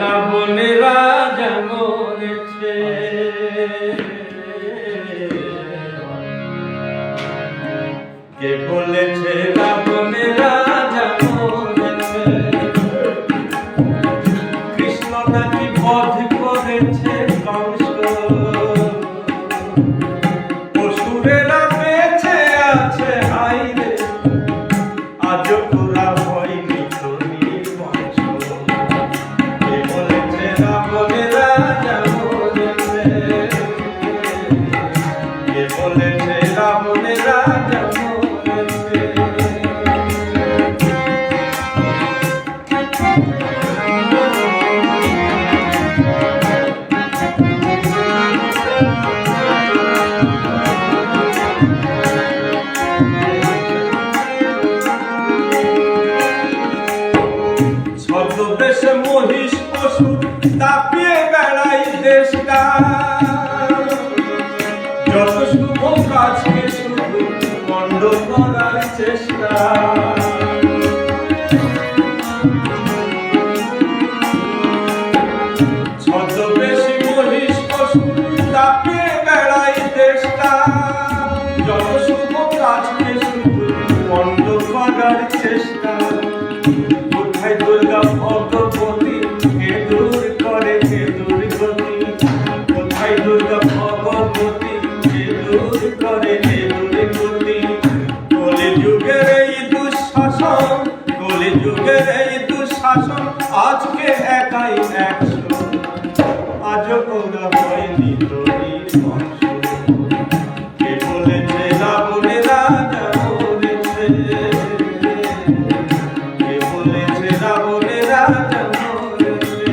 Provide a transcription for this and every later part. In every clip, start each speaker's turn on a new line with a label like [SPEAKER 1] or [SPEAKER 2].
[SPEAKER 1] রাবণের রাজা মরেছে কে বলেছে রাবণের রাজা মরেছে কৃষ্ণ নাকি বধ করেছে তাপিয়ে বেড়াই দেশটা। যত শুভ কাজকে শুধু বন্ধ করার চেষ্টা। করে কে দুর্গতি কলি যুগের এই দুঃশাসন কলি যুগের এই দুঃশাসন আজকে একাই একশো আজ ওরা হয়নি তোরির বংশ কে বলেছে রাবণে রাজা বলেছে কে বলেছে রাবণে রাজা মরেছে?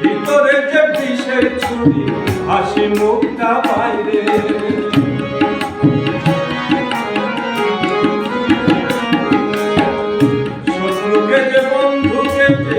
[SPEAKER 1] ভিতরে যে বিষের ছুরি হাসি মুখটা শত্রুকে যে বন্ধুকে যে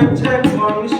[SPEAKER 1] হয়েছে মানুষ